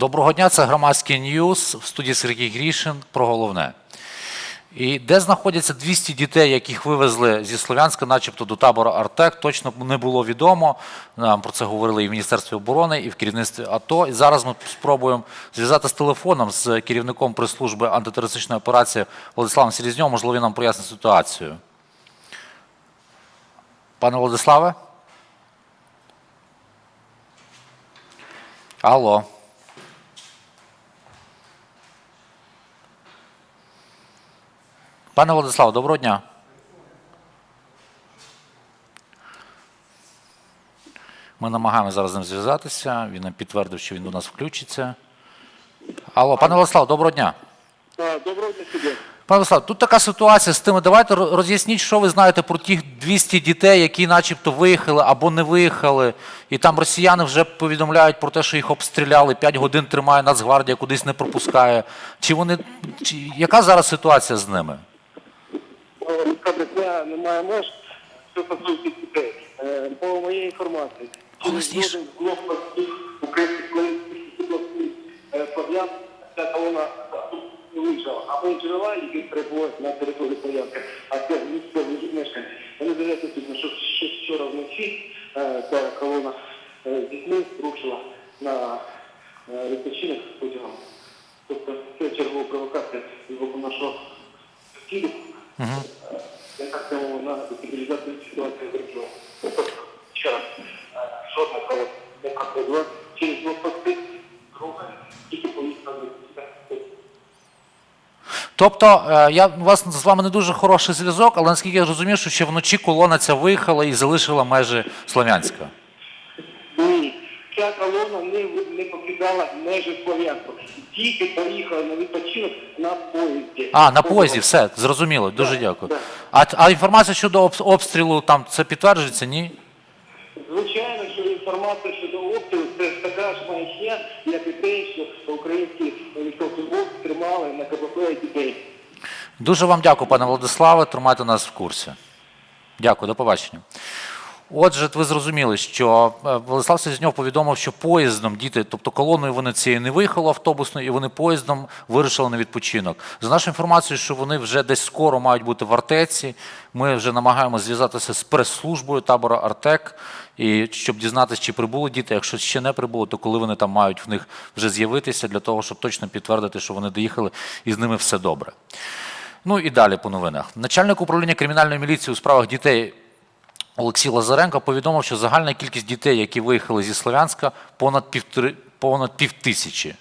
Доброго дня, це громадський ньюз в студії Сергій Грішин про головне. І де знаходяться 200 дітей, яких вивезли зі Слов'янська, начебто до табору Артек, точно не було відомо. Нам про це говорили і в Міністерстві оборони, і в керівництві АТО. І зараз ми спробуємо зв'язати з телефоном з керівником прес-служби антитерористичної операції Владиславом Селізньовим. Можливо, він нам прояснить ситуацію. Пане Владиславе? Алло. Пане Владиславе, доброго дня. Ми намагаємося зараз з ним зв'язатися. Він нам підтвердив, що він до нас включиться. Алло, пане Владислав, доброго дня. Доброго дня собі. Пане Владислав, тут така ситуація з тими. Давайте роз'ясніть, що ви знаєте про тих 200 дітей, які начебто виїхали або не виїхали. І там росіяни вже повідомляють про те, що їх обстріляли, 5 годин тримає Нацгвардія, кудись не пропускає. Чи вони, чи, яка зараз ситуація з ними? Кадр дня немає меж, що стосується дітей. Е, По моїй інформації, через жоден з блокпостів українських блокпостів е, Слов'ян ця колона не вийшла. А ми джерела, які перебувають на території Слов'янка, а це місцеві мешканці, вони відповідно, що ще вчора вночі е, ця колона з дітьми рушила на відпочинок потягом. Тобто це чергова провокація з боку нашого сусіду. Думаю, на стабілізацію ситуації. Тобто, ще раз, е, не через блокпости, друга, тільки поїхала Тобто, я у вас з вами не дуже хороший зв'язок, але наскільки я розумію, що ще вночі колона ця виїхала і залишила межі Слов'янська. Ні, ця колона не, не покидала межі Слов'янську. Діти поїхали на відпочинок на поїзді. А, на поїзді, все, зрозуміло, дуже дякую. так. А, а інформація щодо обс- обстрілу там це підтверджується, ні? Звичайно, що інформація щодо обстрілу це ж така ж маячня, як і те, що українські військовослужбовці тримали на КПП дітей. Дуже вам дякую, пане Владиславе, тримайте нас в курсі. Дякую, до побачення. Отже, ви зрозуміли, що е, Владислав Селезньов повідомив, що поїздом діти, тобто колоною вони цією не виїхали автобусною, і вони поїздом вирушили на відпочинок. За нашою інформацією, що вони вже десь скоро мають бути в Артеці. Ми вже намагаємося зв'язатися з прес-службою табору Артек, і щоб дізнатися, чи прибули діти. Якщо ще не прибули, то коли вони там мають в них вже з'явитися, для того, щоб точно підтвердити, що вони доїхали і з ними все добре. Ну і далі по новинах. Начальник управління кримінальної міліції у справах дітей Олексій Лазаренко повідомив, що загальна кількість дітей, які виїхали зі Слов'янська, понад півтори, понад півтисячі.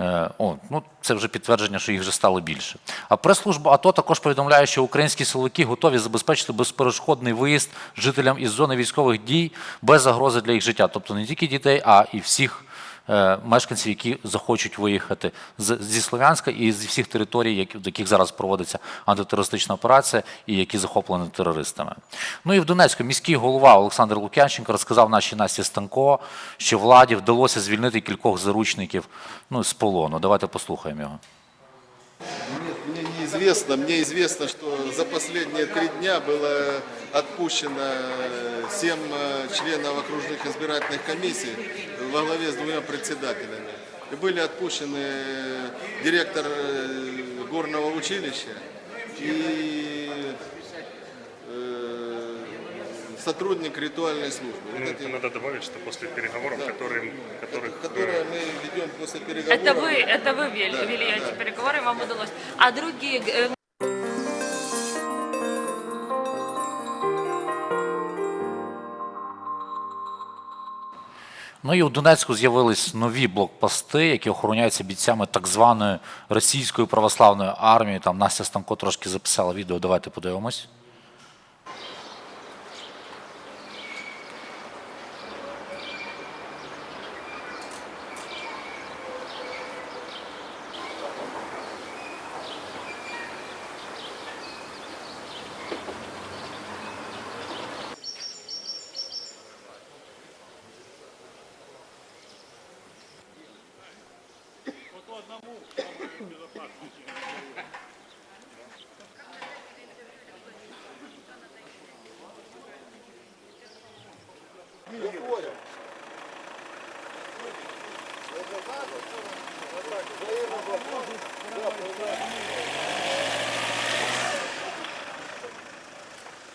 Е, О, ну це вже підтвердження, що їх вже стало більше. А прес-служба АТО також повідомляє, що українські силовики готові забезпечити безперешкодний виїзд жителям із зони військових дій без загрози для їх життя. Тобто не тільки дітей, а і всіх мешканців, які захочуть виїхати з, зі Слов'янська і зі всіх територій, які, в яких зараз проводиться антитерористична операція і які захоплені терористами. Ну і в Донецьку міський голова Олександр Лук'янченко розказав нашій Насті Станко, що владі вдалося звільнити кількох заручників ну, з полону. Давайте послухаємо його. Нет, мне неизвестно. Мне известно, что за последние три дня было отпущено семь э, членов окружных избирательных комиссий во главе с двумя председателями. И были отпущены э, директор э, горного училища и сотрудник ритуальной службы. Вот Ну, эти- это надо добавить, что после переговоров, Да. которые, которых которые э, мы ведем после переговоров. Это вы, это вы вели, Да, вели да. эти переговоры, и вам удалось. А другие э, Ну і у Донецьку з'явились нові блокпости, які охороняються бійцями так званої російської православної армії. Там Настя Станко трошки записала відео. Давайте подивимось.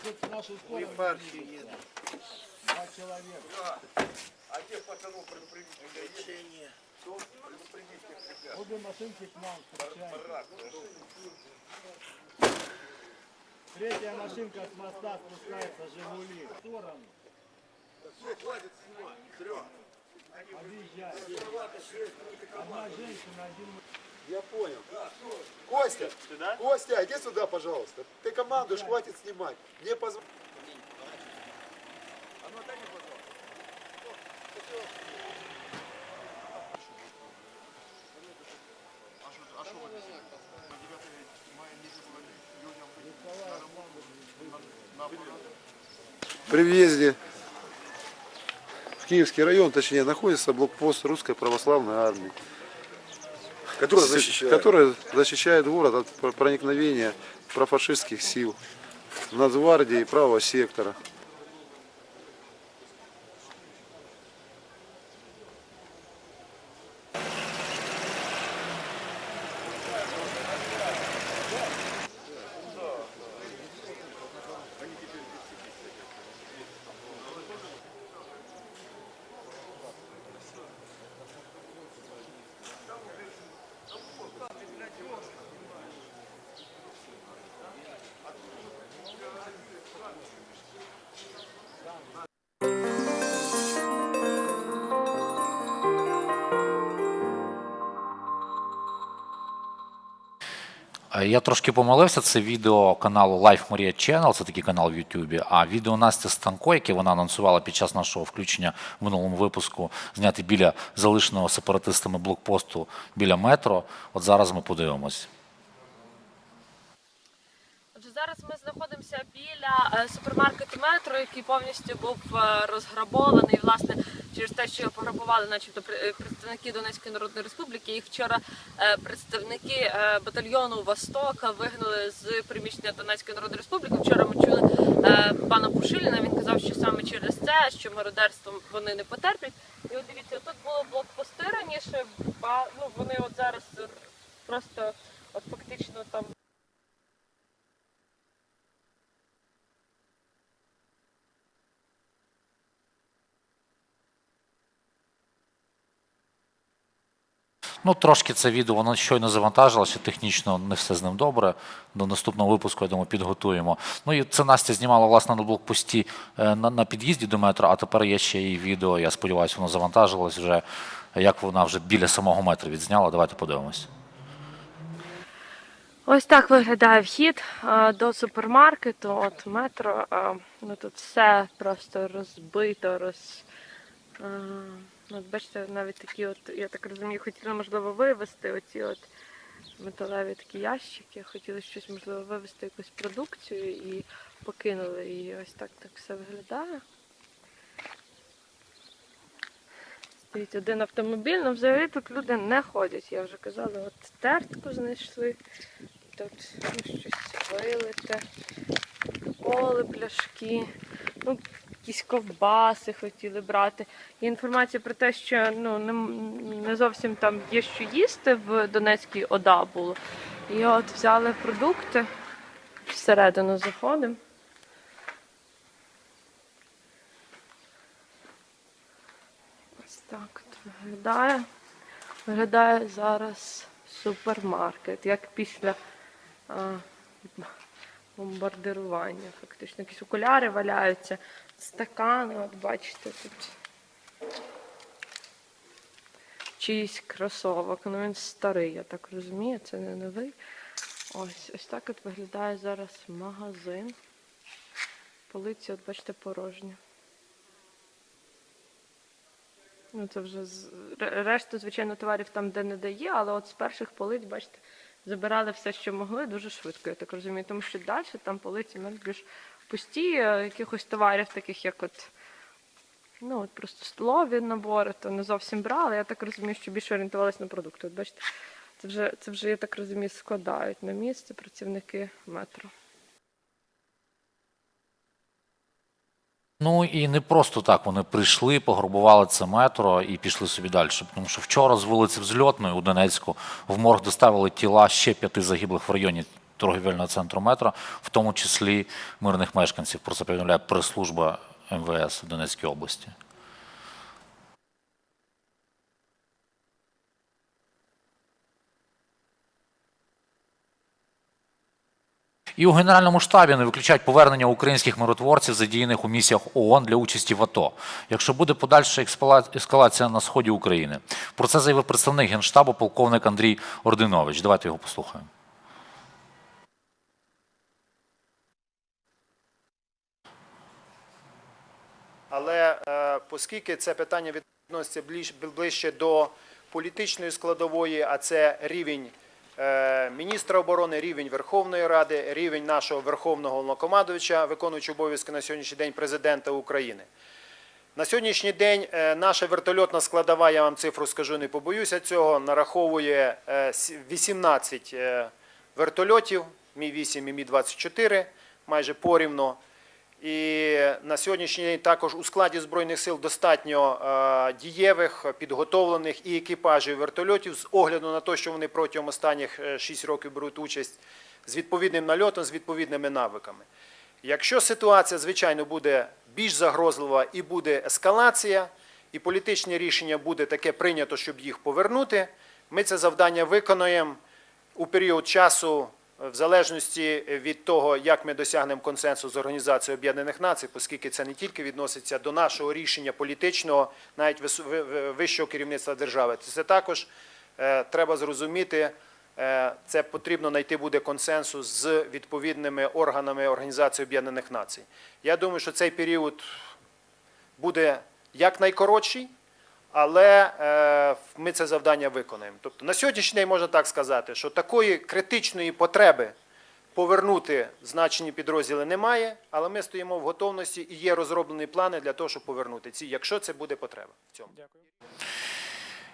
хоть в нашу сторону. Два человека. А тех пацанов предупредите. Предупредите. Обе машинки к нам встречаются. Третья машинка с моста спускается, Жигули. В сторону. Все, хватит снимать. Трех. Объезжай. Одна женщина, один мужчина. Я понял. Костя, Костя, иди сюда, пожалуйста. Ты командуешь, хватит снимать. Мне позвони. При въезде в Киевский район, точнее, находится блокпост Русской Православной Армии. Который защищает. Которая защищает город от проникновения профашистских сил, Нацгвардии и правого сектора. Я трошки помилився. Це відео каналу Life Maria Channel, це такий канал в Ютубі. А відео Насті Станко, яке вона анонсувала під час нашого включення в минулому випуску, зняти біля залишеного сепаратистами блокпосту біля метро. От зараз ми подивимось. Отже, зараз ми знаходимося біля е, супермаркету метро, який повністю був е, розграбований. Власне, через те, що його пограбували, начебто е, представники Донецької Народної Республіки. Їх вчора представники батальйону Востока вигнали з приміщення Донецької Народної Республіки. Вчора ми чули пана Пушиліна. Він казав, що саме через це, що мародерством вони не потерплять. І от дивіться, тут було блокпости раніше. ба- Ну вони от зараз просто от фактично там. Ну, трошки це відео, воно щойно завантажилося, технічно не все з ним добре. До наступного випуску, я думаю, підготуємо. Ну і це Настя знімала власне на блокпості е, на, на під'їзді до метро, а тепер є ще і відео. Я сподіваюся, воно завантажилось вже, як вона вже біля самого метро відзняла. Давайте подивимось. Ось так виглядає вхід е, до супермаркету, от метро. е, Ну тут все просто розбито, роз. Е, От бачите, навіть такі, от, я так розумію, хотіли можливо вивезти оці от металеві такі ящики, хотіли щось можливо вивезти якусь продукцію і покинули її. Ось так так все виглядає. Стоїть один автомобіль, ну взагалі тут люди не ходять. Я вже казала, от тертку знайшли. Тут ну, щось вилите, коли пляшки, ну, якісь ковбаси хотіли брати. Є інформація про те, що ну, не, не зовсім там є що їсти в Донецькій ОДА було. І от взяли продукти, всередину заходимо. Ось так от виглядає. Виглядає зараз супермаркет, як після а, бомбардирування. Фактично, якісь окуляри валяються, стакани, от бачите тут. Чиїсь кросовок. Ну він старий, я так розумію, це не новий. Ось, ось так от виглядає зараз магазин. Полиці, от бачите, порожні. Ну, це вже з решту, звичайно, товарів там, де не дає, але от з перших полиць, бачите, забирали все, що могли, дуже швидко, я так розумію. Тому що далі там полиці ну, більш пусті, е, якихось товарів, таких як от, ну, от просто столові набори, то не зовсім брали. Я так розумію, що більше орієнтувалися на продукти. От бачите, це вже, це вже, я так розумію, складають на місце працівники метро. Ну і не просто так вони прийшли, пограбували це метро і пішли собі далі. Тому що вчора з вулиці Взльотної у Донецьку в морг доставили тіла ще п'яти загиблих в районі торговельного центру метро, в тому числі мирних мешканців. Про це повідомляє прес-служба МВС в Донецькій області. І у Генеральному штабі не виключають повернення українських миротворців, задіяних у місіях ООН для участі в АТО, якщо буде подальша ескалація на сході України. Про це заявив представник Генштабу полковник Андрій Ординович. Давайте його послухаємо. Але е, оскільки це питання відноситься ближ- ближче до політичної складової, а це рівень е, міністра оборони, рівень Верховної Ради, рівень нашого Верховного Головнокомандувача, виконуючи обов'язки на сьогоднішній день президента України. На сьогоднішній день е, наша вертольотна складова, я вам цифру скажу, не побоюся цього, нараховує е, 18 е, вертольотів, Мі-8 і Мі-24, майже порівно. І на сьогоднішній день також у складі Збройних сил достатньо е, дієвих, підготовлених і екіпажів вертольотів з огляду на те, що вони протягом останніх 6 років беруть участь з відповідним нальотом, з відповідними навиками. Якщо ситуація, звичайно, буде більш загрозлива і буде ескалація, і політичне рішення буде таке прийнято, щоб їх повернути, ми це завдання виконуємо у період часу, в залежності від того, як ми досягнемо консенсусу з Організацією Об'єднаних Націй, оскільки це не тільки відноситься до нашого рішення політичного, навіть вищого керівництва держави, це також е, треба зрозуміти. Е, Це потрібно знайти буде консенсус з відповідними органами Організації Об'єднаних Націй. Я думаю, що цей період буде якнайкоротший, але е, ми це завдання виконаємо. Тобто на сьогоднішній день можна так сказати, що такої критичної потреби повернути значені підрозділи немає, але ми стоїмо в готовності і є розроблені плани для того, щоб повернути ці, якщо це буде потреба. В цьому. Дякую.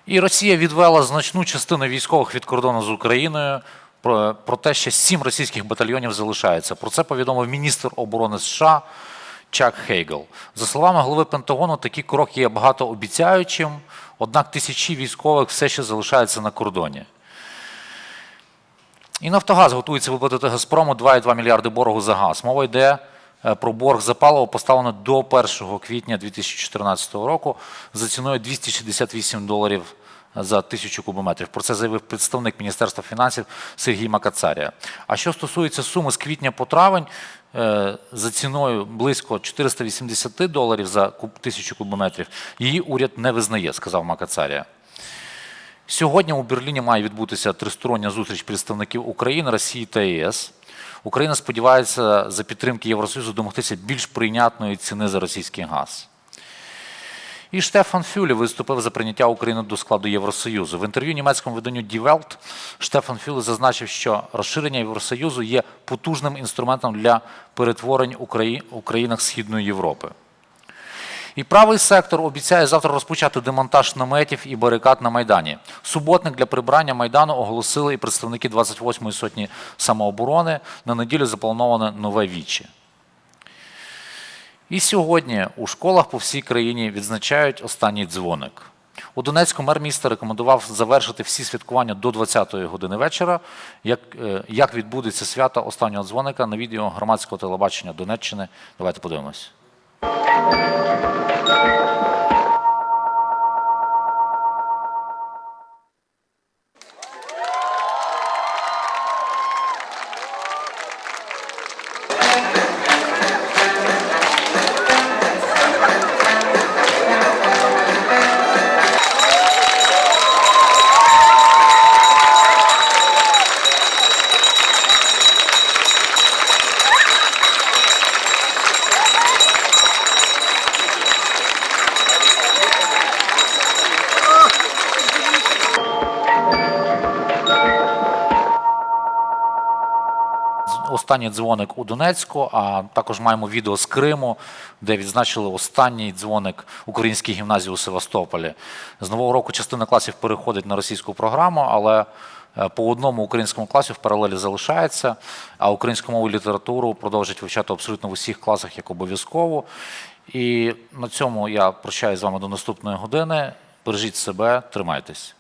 І Росія відвела значну частину військових від кордону з Україною. Про- Проте ще сім російських батальйонів залишається. Про це повідомив міністр оборони США Чак Хейгел. За словами голови Пентагону, такий крок є багатообіцяючим, однак тисячі військових все ще залишаються на кордоні. І Нафтогаз готується виплатити Газпрому 2,2 мільярди боргу за газ. Мова йде е, про борг за паливо, поставлено до 1 квітня 2014 року за ціною 268 доларів за тисячу кубометрів. Про це заявив представник Міністерства фінансів Сергій Макацарія. А що стосується суми з квітня по травень, е, за ціною близько 480 доларів за тисячу кубометрів, її уряд не визнає, сказав Макацарія. Сьогодні у Берліні має відбутися тристороння зустріч представників України, Росії та ЄС. Україна сподівається за підтримки Євросоюзу домогтися більш прийнятної ціни за російський газ. І Штефан Фюлі виступив за прийняття України до складу Євросоюзу. В інтерв'ю німецькому виданню Die Welt Штефан Фюлі зазначив, що розширення Євросоюзу є потужним інструментом для перетворень у країнах Східної Європи. І правий сектор обіцяє завтра розпочати демонтаж наметів і барикад на Майдані. Суботник для прибрання Майдану оголосили і представники 28-ї сотні самооборони. На неділю заплановане нове віче. І сьогодні у школах по всій країні відзначають останній дзвоник. У Донецьку мер міста рекомендував завершити всі святкування до 20-ї години вечора. Як, е, як відбудеться свято останнього дзвоника на відео громадського телебачення Донеччини? Давайте подивимось. Останній дзвоник у Донецьку, а також маємо відео з Криму, де відзначили останній дзвоник українській гімназії у Севастополі. З нового року частина класів переходить на російську програму, але е, по одному українському класі в паралелі залишається, а українську мову і літературу продовжать вивчати абсолютно в усіх класах як обов'язково. І на цьому я прощаюсь з вами до наступної години. Бережіть себе, тримайтесь.